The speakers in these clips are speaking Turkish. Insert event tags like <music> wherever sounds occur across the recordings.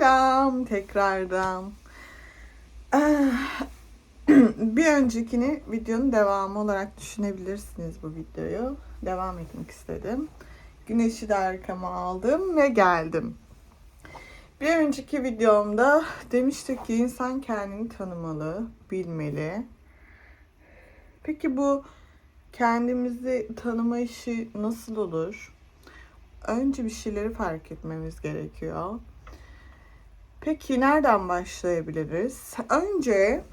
Selam tekrardan. Ah, <clears throat> Bir öncekini videonun devamı olarak düşünebilirsiniz bu videoyu. Devam etmek istedim. Güneşi de arkama aldım ve geldim. Bir önceki videomda demiştik ki insan kendini tanımalı, bilmeli. Peki bu kendimizi tanıma işi nasıl olur? Önce bir şeyleri fark etmemiz gerekiyor. Peki nereden başlayabiliriz? Önce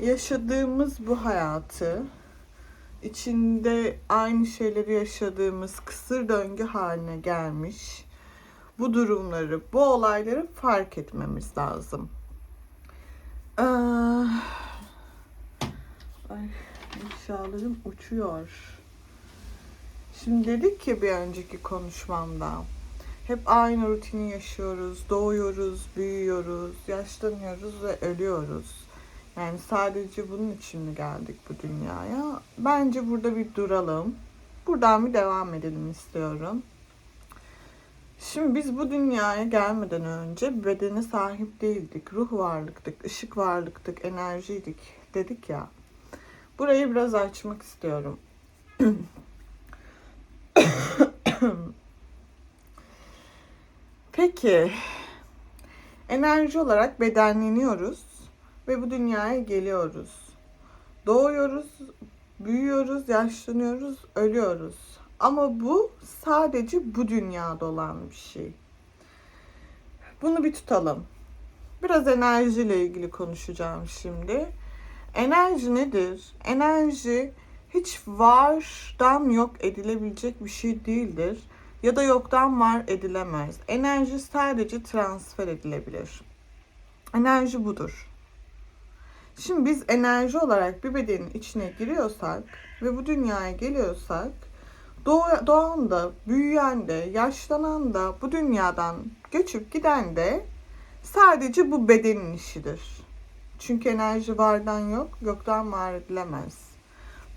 yaşadığımız bu hayatı, içinde aynı şeyleri yaşadığımız kısır döngü haline gelmiş bu durumları, bu olayları fark etmemiz lazım. Ee, ay, eşyalarım uçuyor. Şimdi dedik ki bir önceki konuşmamda hep aynı rutini yaşıyoruz, doğuyoruz, büyüyoruz, yaşlanıyoruz ve ölüyoruz. Yani sadece bunun için mi geldik bu dünyaya? Bence burada bir duralım. Buradan bir devam edelim istiyorum. Şimdi biz bu dünyaya gelmeden önce bedene sahip değildik. Ruh varlıktık, ışık varlıktık, enerjiydik dedik ya. Burayı biraz açmak istiyorum. <clears throat> <coughs> Peki, enerji olarak bedenleniyoruz ve bu dünyaya geliyoruz. Doğuyoruz, büyüyoruz, yaşlanıyoruz, ölüyoruz. Ama bu sadece bu dünyada olan bir şey. Bunu bir tutalım. Biraz enerjiyle ilgili konuşacağım şimdi. Enerji nedir? Enerji hiç vardan yok edilebilecek bir şey değildir. Ya da yoktan var edilemez. Enerji sadece transfer edilebilir. Enerji budur. Şimdi biz enerji olarak bir bedenin içine giriyorsak ve bu dünyaya geliyorsak doğ- doğan da, büyüyen de, yaşlanan da, bu dünyadan göçüp giden de sadece bu bedenin işidir. Çünkü enerji vardan yok, yoktan var edilemez.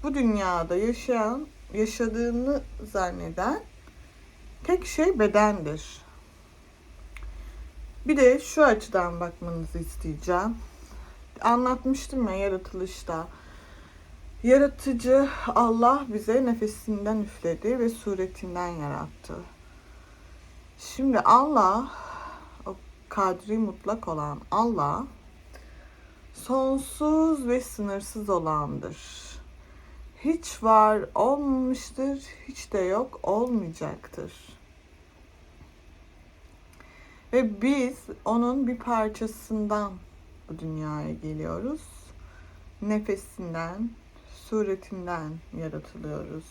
Bu dünyada yaşayan, yaşadığını zanneden tek şey bedendir. Bir de şu açıdan bakmanızı isteyeceğim. Anlatmıştım ya yaratılışta. Yaratıcı Allah bize nefesinden üfledi ve suretinden yarattı. Şimdi Allah, o kadri mutlak olan Allah, sonsuz ve sınırsız olandır. Hiç var olmamıştır, hiç de yok olmayacaktır. Ve biz onun bir parçasından bu dünyaya geliyoruz. Nefesinden, suretinden yaratılıyoruz.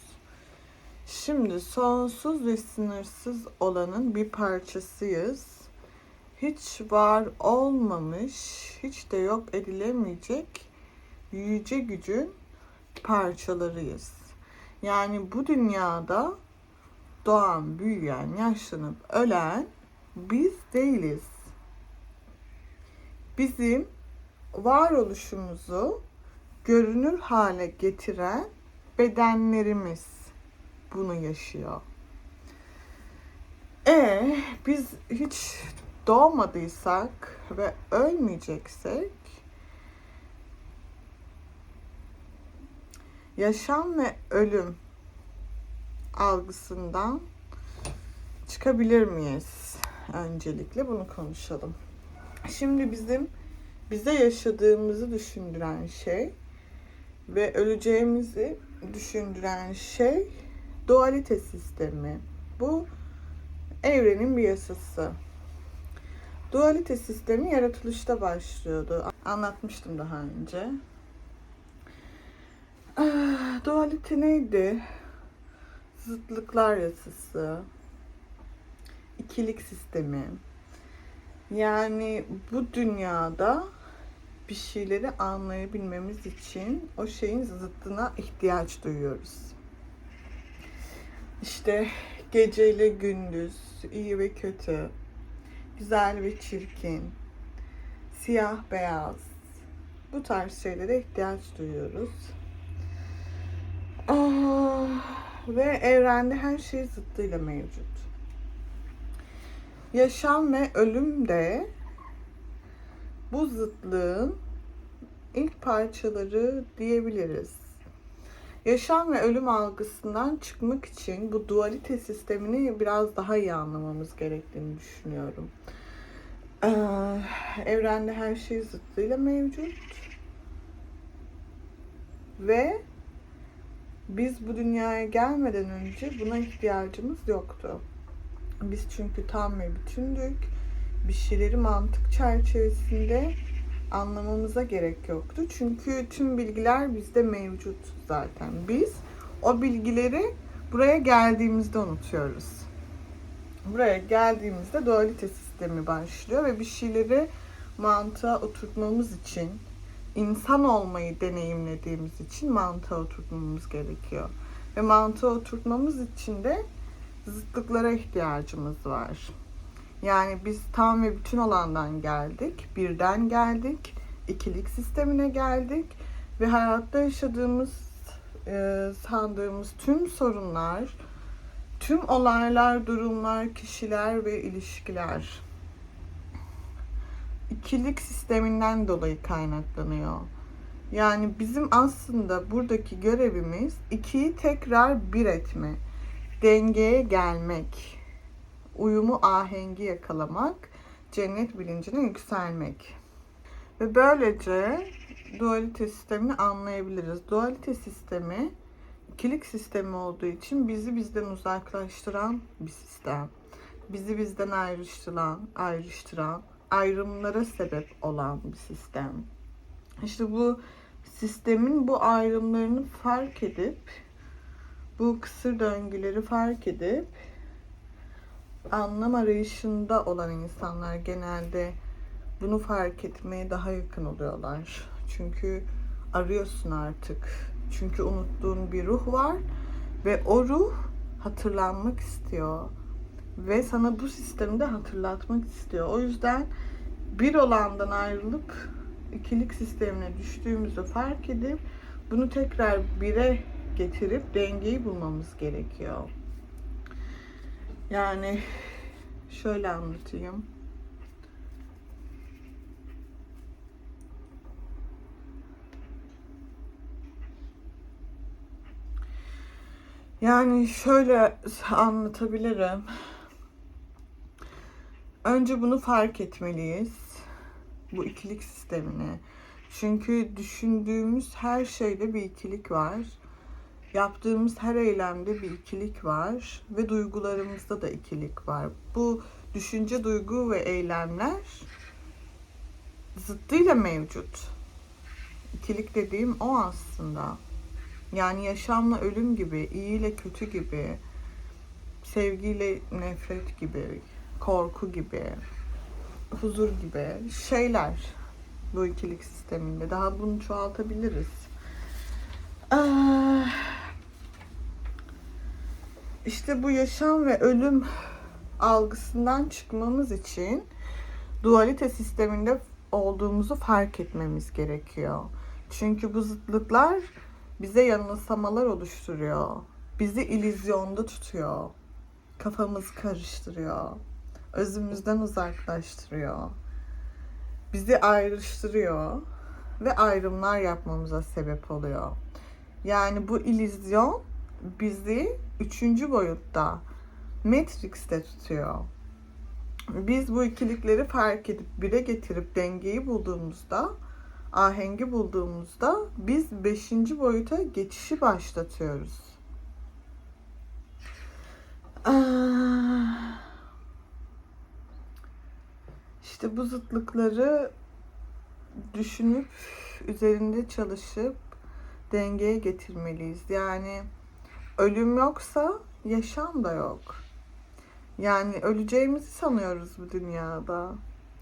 Şimdi sonsuz ve sınırsız olanın bir parçasıyız. Hiç var olmamış, hiç de yok edilemeyecek yüce gücün parçalarıyız. Yani bu dünyada doğan, büyüyen, yaşlanıp ölen biz değiliz. Bizim varoluşumuzu görünür hale getiren bedenlerimiz bunu yaşıyor. E biz hiç doğmadıysak ve ölmeyeceksek yaşam ve ölüm algısından çıkabilir miyiz? Öncelikle bunu konuşalım. Şimdi bizim bize yaşadığımızı düşündüren şey ve öleceğimizi düşündüren şey dualite sistemi. Bu evrenin bir yasası. Dualite sistemi yaratılışta başlıyordu. Anlatmıştım daha önce. Dualite neydi? Zıtlıklar yasası. ikilik sistemi. Yani bu dünyada bir şeyleri anlayabilmemiz için o şeyin zıttına ihtiyaç duyuyoruz. İşte geceyle gündüz, iyi ve kötü, güzel ve çirkin, siyah beyaz. Bu tarz şeylere ihtiyaç duyuyoruz. Ah, ve evrende her şey zıttıyla mevcut. Yaşam ve ölüm de bu zıtlığın ilk parçaları diyebiliriz. Yaşam ve ölüm algısından çıkmak için bu dualite sistemini biraz daha iyi anlamamız gerektiğini düşünüyorum. Ee, evrende her şey zıttıyla mevcut. Ve biz bu dünyaya gelmeden önce buna ihtiyacımız yoktu. Biz çünkü tam ve bütündük. Bir şeyleri mantık çerçevesinde anlamamıza gerek yoktu. Çünkü tüm bilgiler bizde mevcut zaten. Biz o bilgileri buraya geldiğimizde unutuyoruz. Buraya geldiğimizde dualite sistemi başlıyor ve bir şeyleri mantığa oturtmamız için, insan olmayı deneyimlediğimiz için mantığa oturtmamız gerekiyor. Ve mantığa oturtmamız için de zıtlıklara ihtiyacımız var. Yani biz tam ve bütün olandan geldik, birden geldik, ikilik sistemine geldik ve hayatta yaşadığımız, e, sandığımız tüm sorunlar, tüm olaylar, durumlar, kişiler ve ilişkiler ikilik sisteminden dolayı kaynaklanıyor. Yani bizim aslında buradaki görevimiz ikiyi tekrar bir etme, dengeye gelmek, uyumu ahengi yakalamak, cennet bilincine yükselmek. Ve böylece dualite sistemini anlayabiliriz. Dualite sistemi ikilik sistemi olduğu için bizi bizden uzaklaştıran bir sistem. Bizi bizden ayrıştıran, ayrıştıran, ayrımlara sebep olan bir sistem. İşte bu sistemin bu ayrımlarını fark edip bu kısır döngüleri fark edip anlam arayışında olan insanlar genelde bunu fark etmeye daha yakın oluyorlar. Çünkü arıyorsun artık. Çünkü unuttuğun bir ruh var ve o ruh hatırlanmak istiyor. Ve sana bu sistemde hatırlatmak istiyor. O yüzden bir olandan ayrılıp ikilik sistemine düştüğümüzü fark edip bunu tekrar bire getirip dengeyi bulmamız gerekiyor. Yani şöyle anlatayım. Yani şöyle anlatabilirim. Önce bunu fark etmeliyiz. Bu ikilik sistemini. Çünkü düşündüğümüz her şeyde bir ikilik var. Yaptığımız her eylemde bir ikilik var ve duygularımızda da ikilik var. Bu düşünce, duygu ve eylemler zıttıyla mevcut. İkilik dediğim o aslında. Yani yaşamla ölüm gibi, iyi ile kötü gibi, sevgiyle nefret gibi, korku gibi, huzur gibi şeyler bu ikilik sisteminde. Daha bunu çoğaltabiliriz. Ah. İşte bu yaşam ve ölüm algısından çıkmamız için dualite sisteminde olduğumuzu fark etmemiz gerekiyor. Çünkü bu zıtlıklar bize yanılsamalar oluşturuyor. Bizi ilizyonda tutuyor. Kafamızı karıştırıyor. Özümüzden uzaklaştırıyor. Bizi ayrıştırıyor ve ayrımlar yapmamıza sebep oluyor. Yani bu illüzyon bizi üçüncü boyutta Matrix'te tutuyor. Biz bu ikilikleri fark edip bire getirip dengeyi bulduğumuzda, ahengi bulduğumuzda biz beşinci boyuta geçişi başlatıyoruz. Ah. İşte bu zıtlıkları düşünüp üzerinde çalışıp dengeye getirmeliyiz. Yani ölüm yoksa yaşam da yok. Yani öleceğimizi sanıyoruz bu dünyada.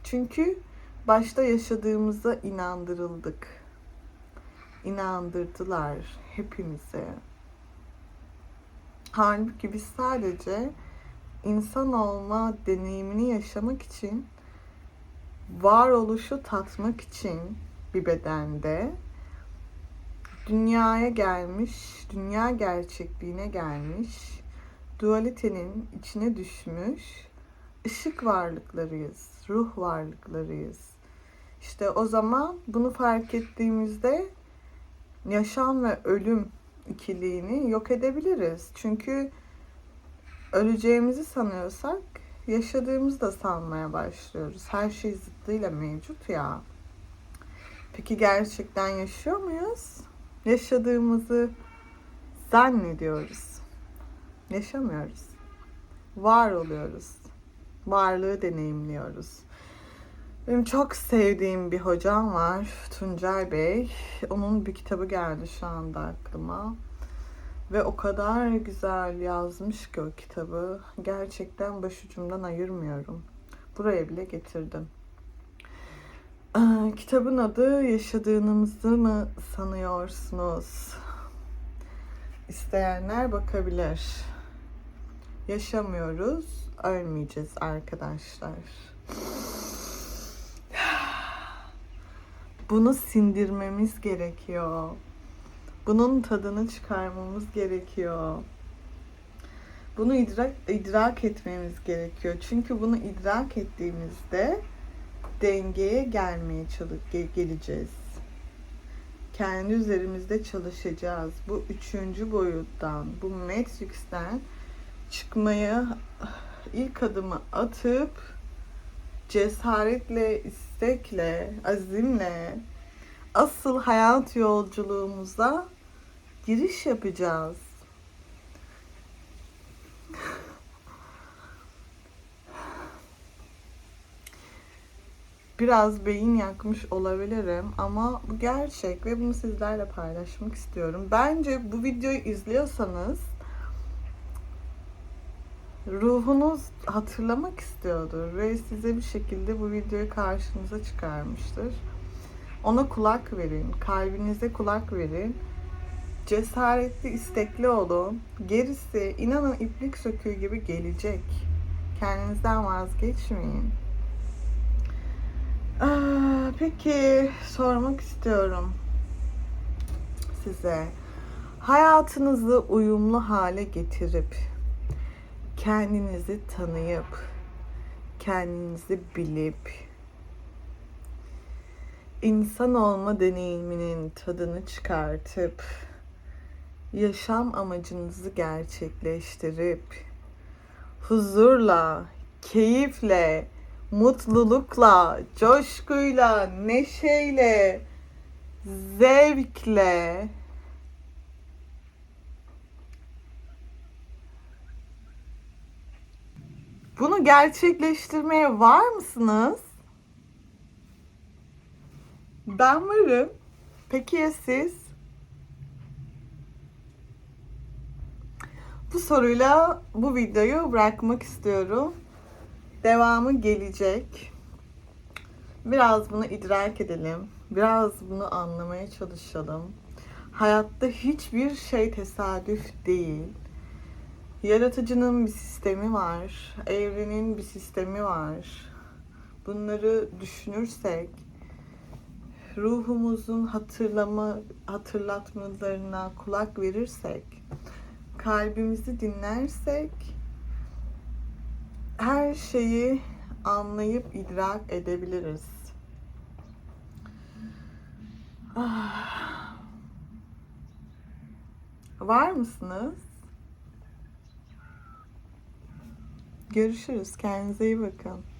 Çünkü başta yaşadığımıza inandırıldık. İnandırdılar hepimize. Halbuki biz sadece insan olma deneyimini yaşamak için varoluşu tatmak için bir bedende dünyaya gelmiş, dünya gerçekliğine gelmiş, dualitenin içine düşmüş ışık varlıklarıyız, ruh varlıklarıyız. İşte o zaman bunu fark ettiğimizde yaşam ve ölüm ikiliğini yok edebiliriz. Çünkü öleceğimizi sanıyorsak yaşadığımızı da sanmaya başlıyoruz. Her şey zıttıyla mevcut ya. Peki gerçekten yaşıyor muyuz? Yaşadığımızı zannediyoruz. Yaşamıyoruz. Var oluyoruz. Varlığı deneyimliyoruz. Benim çok sevdiğim bir hocam var, Tuncay Bey. Onun bir kitabı geldi şu anda aklıma. Ve o kadar güzel yazmış ki o kitabı. Gerçekten başucumdan ayırmıyorum. Buraya bile getirdim. Ee, kitabın adı Yaşadığınızı mı sanıyorsunuz? İsteyenler bakabilir. Yaşamıyoruz, ölmeyeceğiz arkadaşlar. <sighs> Bunu sindirmemiz gerekiyor. Bunun tadını çıkarmamız gerekiyor. Bunu idrak, idrak etmemiz gerekiyor. Çünkü bunu idrak ettiğimizde dengeye gelmeye çalış, ge- geleceğiz. Kendi üzerimizde çalışacağız. Bu üçüncü boyuttan, bu Matrix'ten çıkmaya ilk adımı atıp cesaretle, istekle, azimle asıl hayat yolculuğumuza giriş yapacağız. Biraz beyin yakmış olabilirim ama bu gerçek ve bunu sizlerle paylaşmak istiyorum. Bence bu videoyu izliyorsanız ruhunuz hatırlamak istiyordur ve size bir şekilde bu videoyu karşınıza çıkarmıştır. Ona kulak verin, kalbinize kulak verin. Cesaretli, istekli olun. Gerisi inanın iplik söküğü gibi gelecek. Kendinizden vazgeçmeyin. Aa, peki sormak istiyorum size. Hayatınızı uyumlu hale getirip kendinizi tanıyıp kendinizi bilip insan olma deneyiminin tadını çıkartıp yaşam amacınızı gerçekleştirip huzurla, keyifle, mutlulukla, coşkuyla, neşeyle, zevkle bunu gerçekleştirmeye var mısınız? Ben varım. Peki ya siz? Bu soruyla bu videoyu bırakmak istiyorum. Devamı gelecek. Biraz bunu idrak edelim. Biraz bunu anlamaya çalışalım. Hayatta hiçbir şey tesadüf değil. Yaratıcının bir sistemi var. Evrenin bir sistemi var. Bunları düşünürsek ruhumuzun hatırlama hatırlatmalarına kulak verirsek, kalbimizi dinlersek her şeyi anlayıp idrak edebiliriz. Ah. Var mısınız? Görüşürüz. Kendinize iyi bakın.